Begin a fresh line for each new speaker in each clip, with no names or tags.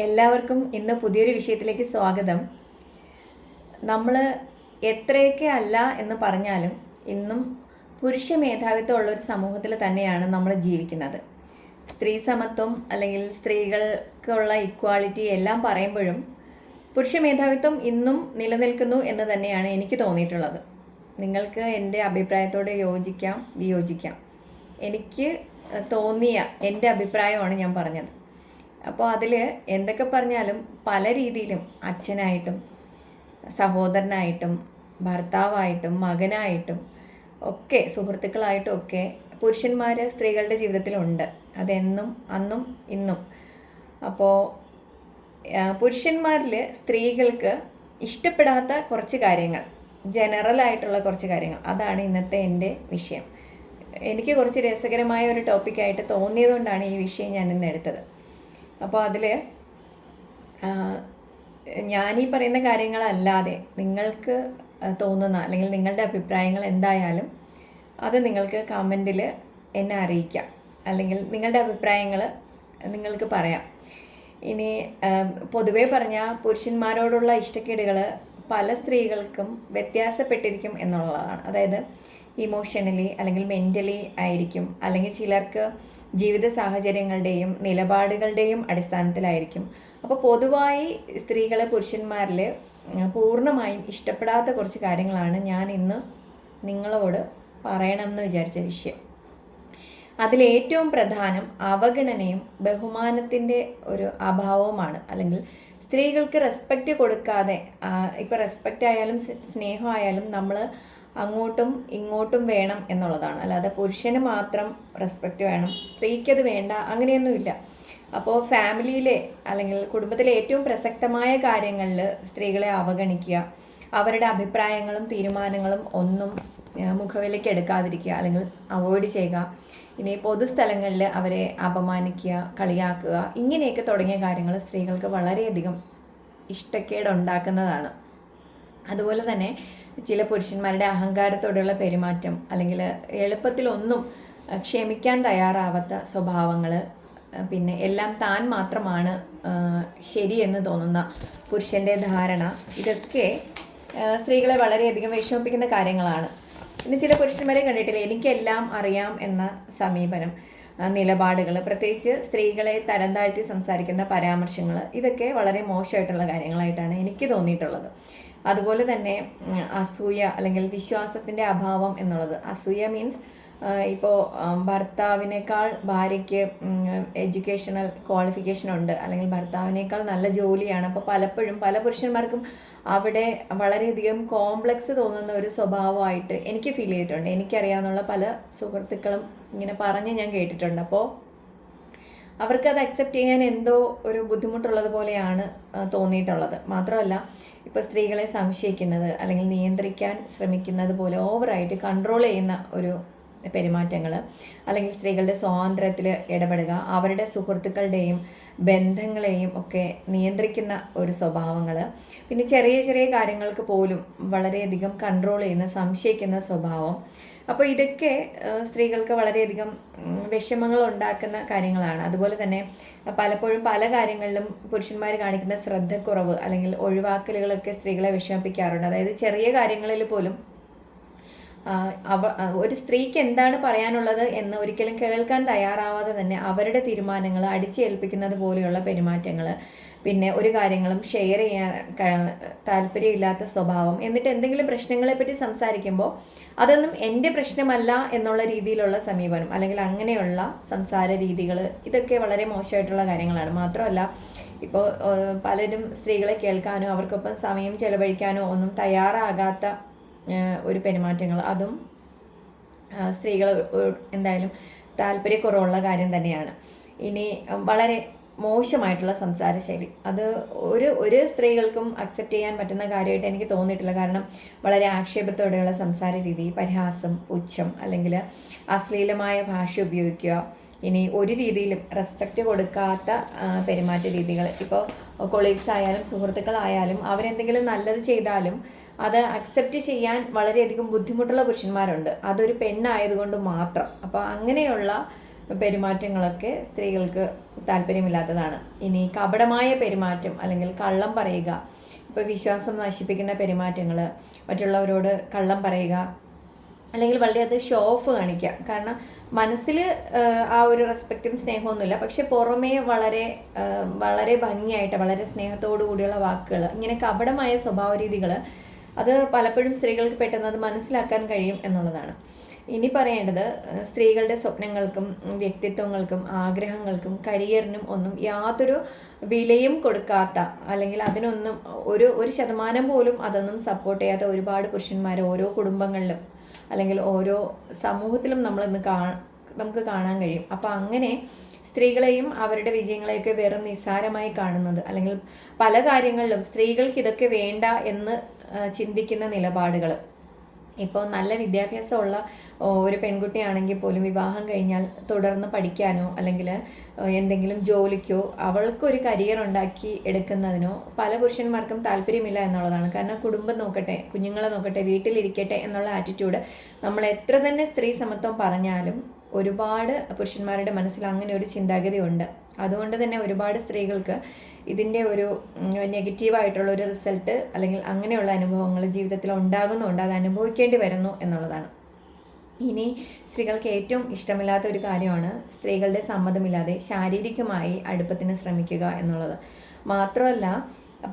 എല്ലാവർക്കും ഇന്ന് പുതിയൊരു വിഷയത്തിലേക്ക് സ്വാഗതം. നമ്മൾ എത്രയൊക്കെ അല്ല എന്ന് പറഞ്ഞാലും ഇന്നും പുരുഷ മേധാവിത്വം ഉള്ള ഒരു സമൂഹത്തിൽ തന്നെയാണ് നമ്മൾ ജീവിക്കുന്നത്. സ്ത്രീ സമത്വം അല്ലെങ്കിൽ സ്ത്രീകൾക്കുള്ള ഇക്വാളിറ്റി എല്ലാം പറയുമ്പോഴും പുരുഷ മേധാവിത്വം ഇന്നും നിലനിൽക്കുന്നു എന്ന് തന്നെയാണ് എനിക്ക് തോന്നിയിട്ടുള്ളത്. നിങ്ങൾക്ക് എന്റെ അഭിപ്രായത്തോട് യോജിക്കാം വിയോജിക്കാം. എനിക്ക് തോന്നിയ എന്റെ അഭിപ്രായമാണ് ഞാൻ പറഞ്ഞത്. അപ്പോൾ അതിൽ എന്തൊക്കെ പറഞ്ഞാലും പല രീതിയിലും അച്ഛനായിട്ടും സഹോദരനായിട്ടും ഭർത്താവായിട്ടും മകനായിട്ടും ഒക്കെ സുഹൃത്തുക്കളായിട്ടും ഒക്കെ പുരുഷന്മാർ സ്ത്രീകളുടെ ജീവിതത്തിലുണ്ട്. അതെന്നും അന്നും ഇന്നും. അപ്പോൾ പുരുഷന്മാരിൽ സ്ത്രീകൾക്ക് ഇഷ്ടപ്പെടാത്ത കുറച്ച് കാര്യങ്ങൾ ജനറൽ ആയിട്ടുള്ള കുറച്ച് കാര്യങ്ങൾ. അതാണ് ഇന്നത്തെ എന്റെ വിഷയം. എനിക്ക് കുറച്ച് രസകരമായ ഒരു ടോപ്പിക്കായിട്ട് തോന്നിയതുകൊണ്ടാണ് ഈ വിഷയം ഞാൻ ഇന്ന് എടുത്തത്. അപ്പോൾ അതിൽ ഈ പറയുന്ന കാര്യങ്ങളല്ലാതെ നിങ്ങൾക്ക് തോന്നുന്ന അല്ലെങ്കിൽ നിങ്ങളുടെ അഭിപ്രായങ്ങൾ എന്തായാലും അത് നിങ്ങൾക്ക് കമന്റിൽ എന്നെ അറിയിക്കാം. അല്ലെങ്കിൽ നിങ്ങളുടെ അഭിപ്രായങ്ങൾ നിങ്ങൾക്ക് പറയാം. ഇനി പൊതുവേ പറഞ്ഞാൽ പുരുഷന്മാരോടുള്ള ഇഷ്ടക്കേടുകൾ പല സ്ത്രീകൾക്കും വ്യത്യാസപ്പെട്ടിരിക്കും എന്നുള്ളതാണ്. അതായത് ഇമോഷണലി അല്ലെങ്കിൽ മെന്റലി ആയിരിക്കും. അല്ലെങ്കിൽ ചിലർക്ക് ജീവിത സാഹചര്യങ്ങളുടെയും നിലപാടുകളുടെയും അടിസ്ഥാനത്തിലായിരിക്കും. അപ്പോൾ പൊതുവായി സ്ത്രീകളെ പുരുഷന്മാരിൽ പൂർണമായും ഇഷ്ടപ്പെടാത്ത കുറച്ച് കാര്യങ്ങളാണ് ഞാൻ ഇന്ന് നിങ്ങളോട് പറയണമെന്ന് വിചാരിച്ച വിഷയം. അതിലേറ്റവും പ്രധാനം അവഗണനയും ബഹുമാനത്തിന്റെ ഒരു അഭാവവുമാണ്. അല്ലെങ്കിൽ സ്ത്രീകൾക്ക് റെസ്പെക്റ്റ് കൊടുക്കാതെ ഇപ്പോൾ റെസ്പെക്റ്റ് ആയാലും സ്നേഹമായാലും നമ്മൾ അങ്ങോട്ടും ഇങ്ങോട്ടും വേണം എന്നുള്ളതാണ്. അല്ലാതെ പുരുഷന് മാത്രം റെസ്പെക്റ്റ് വേണം സ്ത്രീക്കത് വേണ്ട അങ്ങനെയൊന്നുമില്ല. അപ്പോൾ ഫാമിലിയിലെ അല്ലെങ്കിൽ കുടുംബത്തിലെ ഏറ്റവും പ്രസക്തമായ കാര്യങ്ങളിൽ സ്ത്രീകളെ അവഗണിക്കുക അവരുടെ അഭിപ്രായങ്ങളും തീരുമാനങ്ങളും ഒന്നും മുഖവിലേക്ക് എടുക്കാതിരിക്കുക അല്ലെങ്കിൽ അവോയ്ഡ് ചെയ്യുക. ഇനി പൊതുസ്ഥലങ്ങളിൽ അവരെ അപമാനിക്കുക കളിയാക്കുക ഇങ്ങനെയൊക്കെ തുടങ്ങിയ കാര്യങ്ങൾ സ്ത്രീകൾക്ക് വളരെയധികം ഇഷ്ടക്കേടുണ്ടാക്കുന്നതാണ്. അതുപോലെ തന്നെ ചില പുരുഷന്മാരുടെ അഹങ്കാരത്തോടെയുള്ള പെരുമാറ്റം അല്ലെങ്കിൽ എളുപ്പത്തിലൊന്നും ക്ഷമിക്കാൻ തയ്യാറാവാത്ത സ്വഭാവങ്ങൾ പിന്നെ എല്ലാം താൻ മാത്രമാണ് ശരിയെന്ന് തോന്നുന്ന പുരുഷന്റെ ധാരണ ഇതൊക്കെ സ്ത്രീകളെ വളരെയധികം വിഷമിപ്പിക്കുന്ന കാര്യങ്ങളാണ്. പിന്നെ ചില പുരുഷന്മാരെ കണ്ടിട്ടില്ല എനിക്കെല്ലാം അറിയാം എന്ന സമീപനം. നിലപാടുകൾ പ്രത്യേകിച്ച് സ്ത്രീകളെ തരം താഴ്ത്തി സംസാരിക്കുന്ന പരാമർശങ്ങൾ ഇതൊക്കെ വളരെ മോശമായിട്ടുള്ള കാര്യങ്ങളായിട്ടാണ് എനിക്ക് തോന്നിയിട്ടുള്ളത്. അതുപോലെ തന്നെ അസൂയ അല്ലെങ്കിൽ വിശ്വാസത്തിന്റെ അഭാവം എന്നുള്ളത്. അസൂയ മീൻസ് ഇപ്പോൾ ഭർത്താവിനേക്കാൾ ഭാര്യയ്ക്ക് എഡ്യൂക്കേഷണൽ ക്വാളിഫിക്കേഷൻ ഉണ്ട്. അല്ലെങ്കിൽ ഭർത്താവിനേക്കാൾ നല്ല ജോലിയാണ്. അപ്പോൾ പലപ്പോഴും പല പുരുഷന്മാർക്കും അവിടെ വളരെയധികം കോംപ്ലക്സ് തോന്നുന്ന ഒരു സ്വഭാവമായിട്ട് എനിക്ക് ഫീൽ ചെയ്തിട്ടുണ്ട്. എനിക്കറിയാവുന്ന പല സുഹൃത്തുക്കളും ഇങ്ങനെ പറഞ്ഞ് ഞാൻ കേട്ടിട്ടുണ്ട്. അപ്പോൾ അവർക്കത് അക്സെപ്റ്റ് ചെയ്യാൻ എന്തോ ഒരു ബുദ്ധിമുട്ടുള്ളത് പോലെയാണ് തോന്നിയിട്ടുള്ളത്. മാത്രമല്ല ഇപ്പോൾ സ്ത്രീകളെ സംശയിക്കുന്നത് അല്ലെങ്കിൽ നിയന്ത്രിക്കാൻ ശ്രമിക്കുന്നത് പോലെ ഓവറായിട്ട് കൺട്രോൾ ചെയ്യുന്ന ഒരു പെരുമാറ്റങ്ങൾ അല്ലെങ്കിൽ സ്ത്രീകളുടെ സ്വാതന്ത്ര്യത്തിൽ ഇടപെടുക അവരുടെ സുഹൃത്തുക്കളുടെയും ബന്ധങ്ങളെയും ഒക്കെ നിയന്ത്രിക്കുന്ന ഒരു സ്വഭാവങ്ങൾ പിന്നെ ചെറിയ ചെറിയ കാര്യങ്ങൾക്ക് പോലും വളരെയധികം കൺട്രോൾ ചെയ്യുന്ന സംശയിക്കുന്ന സ്വഭാവം. അപ്പോൾ ഇതൊക്കെ സ്ത്രീകൾക്ക് വളരെയധികം വിഷമങ്ങൾ ഉണ്ടാക്കുന്ന കാര്യങ്ങളാണ്. അതുപോലെ തന്നെ പലപ്പോഴും പല കാര്യങ്ങളിലും പുരുഷന്മാർ കാണിക്കുന്ന ശ്രദ്ധക്കുറവ് അല്ലെങ്കിൽ ഒഴിവാക്കലുകളൊക്കെ സ്ത്രീകളെ വിഷമിപ്പിക്കാറുണ്ട്. അതായത് ചെറിയ കാര്യങ്ങളിൽ പോലും അവ ഒരു സ്ത്രീക്ക് എന്താണ് പറയാനുള്ളത് എന്ന് ഒരിക്കലും കേൾക്കാൻ തയ്യാറാവാതെ തന്നെ അവരുടെ തീരുമാനങ്ങൾ അടിച്ചേൽപ്പിക്കുന്നത് പോലെയുള്ള പെരുമാറ്റങ്ങൾ പിന്നെ ഒരു കാര്യങ്ങളും ഷെയർ ചെയ്യാൻ താല്പര്യമില്ലാത്ത സ്വഭാവം എന്നിട്ട് എന്തെങ്കിലും പ്രശ്നങ്ങളെ പറ്റി സംസാരിക്കുമ്പോൾ അതൊന്നും എന്റെ പ്രശ്നമല്ല എന്നുള്ള രീതിയിലുള്ള സമീപനം അല്ലെങ്കിൽ അങ്ങനെയുള്ള സംസാര രീതികൾ ഇതൊക്കെ വളരെ മോശമായിട്ടുള്ള കാര്യങ്ങളാണ്. മാത്രമല്ല ഇപ്പോൾ പലരും സ്ത്രീകളെ കേൾക്കാനോ അവർക്കൊപ്പം സമയം ചെലവഴിക്കാനോ ഒന്നും തയ്യാറാകാത്ത ഒരു പെരുമാറ്റങ്ങൾ. അതും സ്ത്രീകൾ എന്തായാലും താല്പര്യക്കുറവുള്ള കാര്യം തന്നെയാണ്. ഇനി വളരെ മോശമായിട്ടുള്ള സംസാര ശൈലി. അത് ഒരു ഒരു സ്ത്രീകൾക്കും അക്സെപ്റ്റ് ചെയ്യാൻ പറ്റുന്ന കാര്യമായിട്ട് എനിക്ക് തോന്നിയിട്ടില്ല. കാരണം വളരെ ആക്ഷേപത്തോടെയുള്ള സംസാര രീതി പരിഹാസം പുച്ഛം അല്ലെങ്കിൽ അശ്ലീലമായ ഭാഷ ഉപയോഗിക്കുക. ഇനി ഒരു രീതിയിലും റെസ്പെക്റ്റ് കൊടുക്കാത്ത പെരുമാറ്റ രീതികൾ. ഇപ്പോൾ കൊളീഗ്സ് ആയാലും സുഹൃത്തുക്കളായാലും അവരെന്തെങ്കിലും നല്ലത് ചെയ്താലും അത് അക്സെപ്റ്റ് ചെയ്യാൻ വളരെയധികം ബുദ്ധിമുട്ടുള്ള പുരുഷന്മാരുണ്ട്. അതൊരു പെണ്ണായതുകൊണ്ട് മാത്രം. അപ്പോൾ അങ്ങനെയുള്ള പെരുമാറ്റങ്ങളൊക്കെ സ്ത്രീകൾക്ക് താല്പര്യമില്ലാത്തതാണ്. ഇനി കപടമായ പെരുമാറ്റം അല്ലെങ്കിൽ കള്ളം പറയുക ഇപ്പോൾ വിശ്വാസം നശിപ്പിക്കുന്ന പെരുമാറ്റങ്ങൾ മറ്റുള്ളവരോട് കള്ളം പറയുക അല്ലെങ്കിൽ വളരെ അത് ഷോ ഓഫ് കാണിക്കുക കാരണം മനസ്സിൽ ആ ഒരു റെസ്പെക്റ്റും സ്നേഹമൊന്നുമില്ല പക്ഷെ പുറമേ വളരെ വളരെ ഭംഗിയായിട്ട് വളരെ സ്നേഹത്തോടു കൂടിയുള്ള വാക്കുകൾ ഇങ്ങനെ കപടമായ സ്വഭാവ രീതികൾ അത് പലപ്പോഴും സ്ത്രീകൾക്ക് പെട്ടെന്ന് അത് മനസ്സിലാക്കാൻ കഴിയും എന്നുള്ളതാണ്. ഇനി പറയേണ്ടത് സ്ത്രീകളുടെ സ്വപ്നങ്ങൾക്കും വ്യക്തിത്വങ്ങൾക്കും ആഗ്രഹങ്ങൾക്കും കരിയറിനും ഒന്നും യാതൊരു വിലയും കൊടുക്കാത്ത അല്ലെങ്കിൽ അതിനൊന്നും ഒരു ഒരു ശതമാനം പോലും അതൊന്നും സപ്പോർട്ട് ചെയ്യാത്ത ഒരുപാട് പുരുഷന്മാർ ഓരോ കുടുംബങ്ങളിലും അല്ലെങ്കിൽ ഓരോ സമൂഹത്തിലും നമ്മൾ ഇന്ന് കാ നമുക്ക് കാണാൻ കഴിയും. അപ്പോൾ അങ്ങനെ സ്ത്രീകളെയും അവരുടെ വിജയങ്ങളെയൊക്കെ വെറും നിസ്സാരമായി കാണുന്നത് അല്ലെങ്കിൽ പല കാര്യങ്ങളിലും സ്ത്രീകൾക്ക് ഇതൊക്കെ വേണ്ട എന്ന് ചിന്തിക്കുന്ന നിലപാടുകൾ ഇപ്പോൾ നല്ല വിദ്യാഭ്യാസമുള്ള ഒരു പെൺകുട്ടിയാണെങ്കിൽ പോലും വിവാഹം കഴിഞ്ഞാൽ തുടർന്ന് പഠിക്കാനോ അല്ലെങ്കിൽ എന്തെങ്കിലും ജോലിക്കോ അവൾക്കൊരു കരിയർ ഉണ്ടാക്കി എടുക്കുന്നതിനോ പല പുരുഷന്മാർക്കും താല്പര്യമില്ല എന്നുള്ളതാണ്. കാരണം കുടുംബം നോക്കട്ടെ കുഞ്ഞുങ്ങളെ നോക്കട്ടെ വീട്ടിലിരിക്കട്ടെ എന്നുള്ള ആറ്റിറ്റ്യൂഡ് നമ്മൾ എത്ര തന്നെ സ്ത്രീ സമത്വം പറഞ്ഞാലും ഒരുപാട് പുരുഷന്മാരുടെ മനസ്സിൽ അങ്ങനെ ഒരു ചിന്താഗതി ഉണ്ട് അതുകൊണ്ട് തന്നെ ഒരുപാട് സ്ത്രീകൾക്ക് ഇതിന്റെ ഒരു നെഗറ്റീവായിട്ടുള്ള ഒരു റിസൾട്ട് അല്ലെങ്കിൽ അങ്ങനെയുള്ള അനുഭവങ്ങൾ ജീവിതത്തിൽ ഉണ്ടാകുന്നുണ്ട്. അത് അനുഭവിക്കേണ്ടി വരുന്നു എന്നുള്ളതാണ്. ഇനി സ്ത്രീകൾക്ക് ഏറ്റവും ഇഷ്ടമില്ലാത്ത ഒരു കാര്യമാണ് സ്ത്രീകളുടെ സമ്മതമില്ലാതെ ശാരീരികമായി അടുപ്പത്തിന് ശ്രമിക്കുക എന്നുള്ളത്. മാത്രമല്ല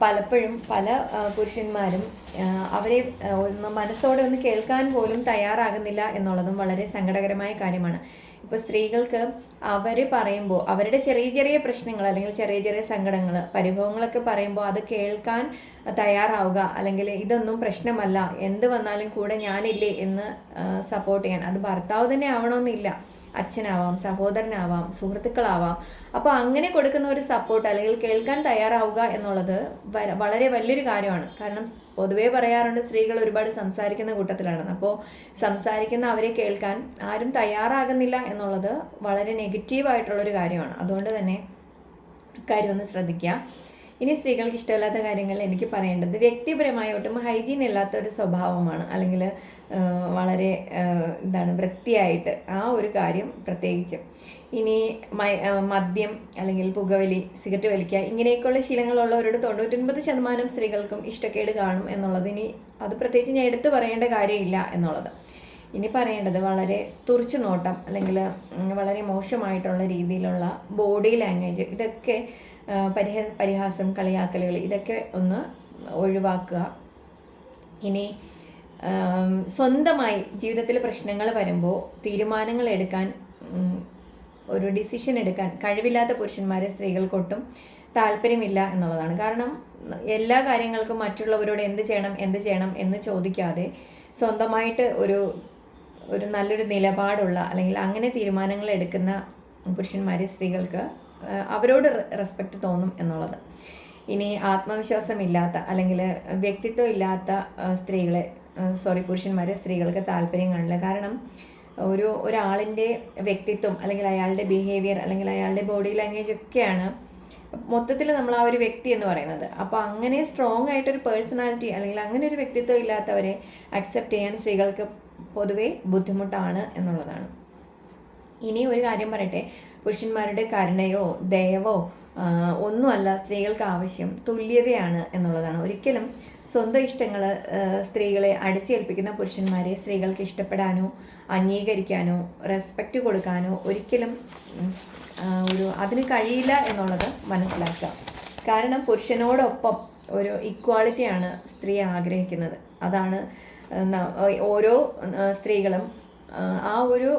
പലപ്പോഴും പല പുരുഷന്മാരും അവരെ ഒന്ന് മനസ്സോടെ ഒന്ന് കേൾക്കാൻ പോലും തയ്യാറാകുന്നില്ല എന്നുള്ളതും വളരെ സങ്കടകരമായ കാര്യമാണ്. ഇപ്പോൾ സ്ത്രീകൾക്ക് അവർ പറയുമ്പോൾ അവരുടെ ചെറിയ ചെറിയ പ്രശ്നങ്ങൾ അല്ലെങ്കിൽ ചെറിയ ചെറിയ സങ്കടങ്ങൾ പരിഭവങ്ങളൊക്കെ പറയുമ്പോൾ അത് കേൾക്കാൻ തയ്യാറാവുക അല്ലെങ്കിൽ ഇതൊന്നും പ്രശ്നമല്ല എന്ത് വന്നാലും കൂടെ ഞാനില്ലേ എന്ന് സപ്പോർട്ട് ചെയ്യാൻ. അത് ഭർത്താവ് തന്നെ ആവണമെന്നില്ല. അച്ഛനാവാം സഹോദരനാവാം സുഹൃത്തുക്കളാവാം. അപ്പോൾ അങ്ങനെ കൊടുക്കുന്ന ഒരു സപ്പോർട്ട് അല്ലെങ്കിൽ കേൾക്കാൻ തയ്യാറാവുക എന്നുള്ളത് വളരെ വലിയൊരു കാര്യമാണ്. കാരണം പൊതുവേ പറയാറുണ്ട് സ്ത്രീകൾ ഒരുപാട് സംസാരിക്കുന്ന കൂട്ടത്തിലാണ്. അപ്പോൾ സംസാരിക്കുന്ന അവരെ കേൾക്കാൻ ആരും തയ്യാറാകുന്നില്ല എന്നുള്ളത് വളരെ നെഗറ്റീവായിട്ടുള്ളൊരു കാര്യമാണ്. അതുകൊണ്ട് തന്നെ കാര്യം ഒന്ന് ശ്രദ്ധിക്കുക. ഇനി സ്ത്രീകൾക്ക് ഇഷ്ടമില്ലാത്ത കാര്യങ്ങൾ എനിക്ക് പറയേണ്ടത് വ്യക്തിപരമായ ഒട്ടും ഹൈജീൻ ഇല്ലാത്ത ഒരു സ്വഭാവമാണ്. അല്ലെങ്കിൽ വളരെ എന്താണ് വൃത്തിയായിട്ട് ആ ഒരു കാര്യം പ്രത്യേകിച്ച്. ഇനി മദ്യം അല്ലെങ്കിൽ പുകവലി സിഗരറ്റ് വലിക്കുക ഇങ്ങനെയൊക്കെയുള്ള ശീലങ്ങളുള്ളവരോട് തൊണ്ണൂറ്റൊൻപത് ശതമാനം സ്ത്രീകൾക്കും ഇഷ്ടക്കേട് കാണും എന്നുള്ളത് ഇനി അത് പ്രത്യേകിച്ച് ഞാൻ എടുത്തു പറയേണ്ട കാര്യമില്ല എന്നുള്ളത്. ഇനി പറയേണ്ടത് വളരെ തുറച്ചു നോട്ടം അല്ലെങ്കിൽ വളരെ മോശമായിട്ടുള്ള രീതിയിലുള്ള ബോഡി ലാംഗ്വേജ് ഇതൊക്കെ പരിഹ പരിഹാസം കളിയാക്കലുകൾ ഇതൊക്കെ ഒന്ന് ഒഴിവാക്കുക. ഇനി സ്വന്തമായി ജീവിതത്തിൽ പ്രശ്നങ്ങൾ വരുമ്പോൾ തീരുമാനങ്ങൾ എടുക്കാൻ ഒരു ഡിസിഷൻ എടുക്കാൻ കഴിവില്ലാത്ത പുരുഷന്മാരെ സ്ത്രീകൾക്കൊട്ടും താല്പര്യമില്ല എന്നുള്ളതാണ്. കാരണം എല്ലാ കാര്യങ്ങൾക്കും മറ്റുള്ളവരോട് എന്ത് ചെയ്യണം എന്ത് ചെയ്യണം എന്ന് ചോദിക്കാതെ സ്വന്തമായിട്ട് ഒരു ഒരു നല്ലൊരു നിലപാടുള്ള അല്ലെങ്കിൽ അങ്ങനെ തീരുമാനങ്ങൾ എടുക്കുന്ന പുരുഷന്മാരെ സ്ത്രീകൾക്ക് അവരോട് റെസ്പെക്റ്റ് തോന്നും എന്നുള്ളത്. ഇനി ആത്മവിശ്വാസമില്ലാത്ത അല്ലെങ്കിൽ വ്യക്തിത്വം ഇല്ലാത്ത സ്ത്രീകളെ സോറി പുരുഷന്മാരെ സ്ത്രീകൾക്ക് താല്പര്യം കാണില്ല. കാരണം ഒരു ഒരാളിന്റെ വ്യക്തിത്വം അല്ലെങ്കിൽ അയാളുടെ ബിഹേവിയർ അല്ലെങ്കിൽ അയാളുടെ ബോഡി ലാംഗ്വേജ് ഒക്കെയാണ് മൊത്തത്തിൽ നമ്മൾ ആ ഒരു വ്യക്തി എന്ന് പറയുന്നത്. അപ്പോൾ അങ്ങനെ സ്ട്രോങ് ആയിട്ടൊരു പേഴ്സണാലിറ്റി അല്ലെങ്കിൽ അങ്ങനെ ഒരു വ്യക്തിത്വം ഇല്ലാത്തവരെ അക്സെപ്റ്റ് ചെയ്യാൻ സ്ത്രീകൾക്ക് പൊതുവേ ബുദ്ധിമുട്ടാണ് എന്നുള്ളതാണ്. ഇനി ഒരു കാര്യം പറയട്ടെ. പുരുഷന്മാരുടെ കരുണയോ ദയവോ ഒന്നുമല്ല സ്ത്രീകൾക്ക് ആവശ്യം തുല്യതയാണ് എന്നുള്ളതാണ്. ഒരിക്കലും സ്വന്തം ഇഷ്ടങ്ങൾ സ്ത്രീകളെ അടിച്ചേൽപ്പിക്കുന്ന പുരുഷന്മാരെ സ്ത്രീകൾക്ക് ഇഷ്ടപ്പെടാനോ അംഗീകരിക്കാനോ റെസ്പെക്റ്റ് കൊടുക്കാനോ ഒരിക്കലും ഒരു അതിന് കഴിയില്ല എന്നുള്ളത് മനസ്സിലാക്കുക. കാരണം പുരുഷനോടൊപ്പം ഒരു ഇക്വാളിറ്റിയാണ് സ്ത്രീ ആഗ്രഹിക്കുന്നത്. അതാണ് ഓരോ സ്ത്രീകളും ആ ഒരു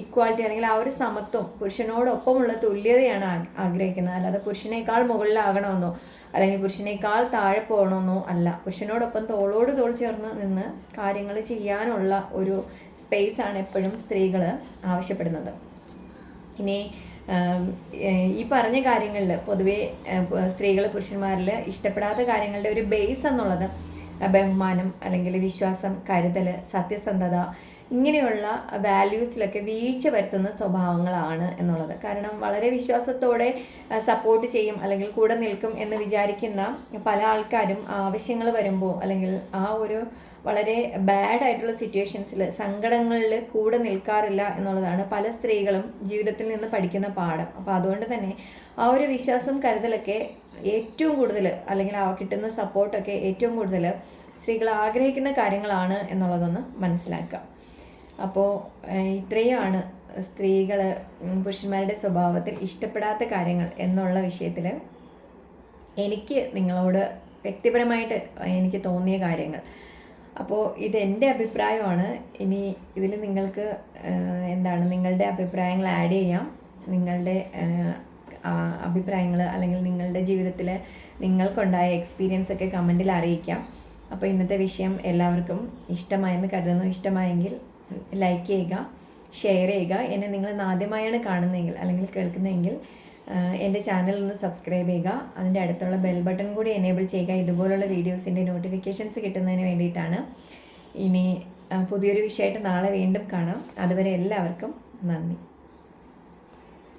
ഇക്വാലിറ്റി അല്ലെങ്കിൽ ആ ഒരു സമത്വം പുരുഷനോടൊപ്പമുള്ള തുല്യതയാണ് ആഗ്രഹിക്കുന്നത്. അല്ലാതെ പുരുഷനേക്കാൾ മുകളിലാകണമെന്നോ അല്ലെങ്കിൽ പുരുഷനേക്കാൾ താഴെ പോകണമെന്നോ അല്ല. പുരുഷനോടൊപ്പം തോളോട് തോൾ ചേർന്ന് നിന്ന് കാര്യങ്ങൾ ചെയ്യാനുള്ള ഒരു സ്പേസ് ആണ് എപ്പോഴും സ്ത്രീകൾ ആവശ്യപ്പെടുന്നത്. ഇനി ഈ പറഞ്ഞ കാര്യങ്ങളിൽ പൊതുവേ സ്ത്രീകൾ പുരുഷന്മാരിൽ ഇഷ്ടപ്പെടാത്ത കാര്യങ്ങളുടെ ഒരു ബേസ് എന്നുള്ളത് ബഹുമാനം അല്ലെങ്കിൽ വിശ്വാസം കരുതൽ സത്യസന്ധത ഇങ്ങനെയുള്ള വാല്യൂസിലൊക്കെ വീഴ്ച വരുത്തുന്ന സ്വഭാവങ്ങളാണ് എന്നുള്ളത്. കാരണം വളരെ വിശ്വാസത്തോടെ സപ്പോർട്ട് ചെയ്യും അല്ലെങ്കിൽ കൂടെ നിൽക്കും എന്ന് വിചാരിക്കുന്ന പല ആൾക്കാരും ആവശ്യങ്ങൾ വരുമ്പോൾ അല്ലെങ്കിൽ ആ ഒരു വളരെ ബാഡ് ആയിട്ടുള്ള സിറ്റുവേഷൻസിൽ സങ്കടങ്ങളിൽ കൂടെ നിൽക്കാറില്ല എന്നുള്ളതാണ് പല സ്ത്രീകളും ജീവിതത്തിൽ നിന്ന് പഠിക്കുന്ന പാഠം. അപ്പോൾ അതുകൊണ്ട് തന്നെ ആ ഒരു വിശ്വാസം കരുതലൊക്കെ ഏറ്റവും കൂടുതൽ അല്ലെങ്കിൽ ആ കിട്ടുന്ന സപ്പോർട്ടൊക്കെ ഏറ്റവും കൂടുതൽ സ്ത്രീകൾ ആഗ്രഹിക്കുന്ന കാര്യങ്ങളാണ് എന്നുള്ളതൊന്ന് മനസ്സിലാക്കുക. അപ്പോൾ ഇത്രയുമാണ് സ്ത്രീകൾ പുരുഷന്മാരുടെ സ്വഭാവത്തിൽ ഇഷ്ടപ്പെടാത്ത കാര്യങ്ങൾ എന്നുള്ള വിഷയത്തിൽ എനിക്ക് നിങ്ങളോട് വ്യക്തിപരമായിട്ട് എനിക്ക് തോന്നിയ കാര്യങ്ങൾ. അപ്പോൾ ഇത് അഭിപ്രായമാണ്. ഇനി ഇതിൽ നിങ്ങൾക്ക് എന്താണ് നിങ്ങളുടെ അഭിപ്രായങ്ങൾ ആഡ് ചെയ്യാം. നിങ്ങളുടെ അഭിപ്രായങ്ങൾ അല്ലെങ്കിൽ നിങ്ങളുടെ ജീവിതത്തിൽ നിങ്ങൾക്കുണ്ടായ എക്സ്പീരിയൻസ് ഒക്കെ കമന്റിൽ അറിയിക്കാം. അപ്പോൾ ഇന്നത്തെ വിഷയം എല്ലാവർക്കും ഇഷ്ടമായെന്ന് കരുതുന്നു. ഇഷ്ടമായെങ്കിൽ ലൈക്ക് ചെയ്യുക ഷെയർ ചെയ്യുക. എന്നെ നിങ്ങൾ ആദ്യമായാണ് കാണുന്നതെങ്കിൽ അല്ലെങ്കിൽ കേൾക്കുന്നതെങ്കിൽ എന്റെ ചാനൽ ഒന്ന് സബ്സ്ക്രൈബ് ചെയ്യുക. അതിന്റെ അടുത്തുള്ള ബെൽ ബട്ടൺ കൂടി എനേബിൾ ചെയ്യുക. ഇതുപോലുള്ള വീഡിയോസിന്റെ നോട്ടിഫിക്കേഷൻസ് കിട്ടുന്നതിന് വേണ്ടിയിട്ടാണ്. ഇനി പുതിയൊരു വിഷയമായിട്ട് നാളെ വീണ്ടും കാണാം. അതുവരെ എല്ലാവർക്കും നന്ദി.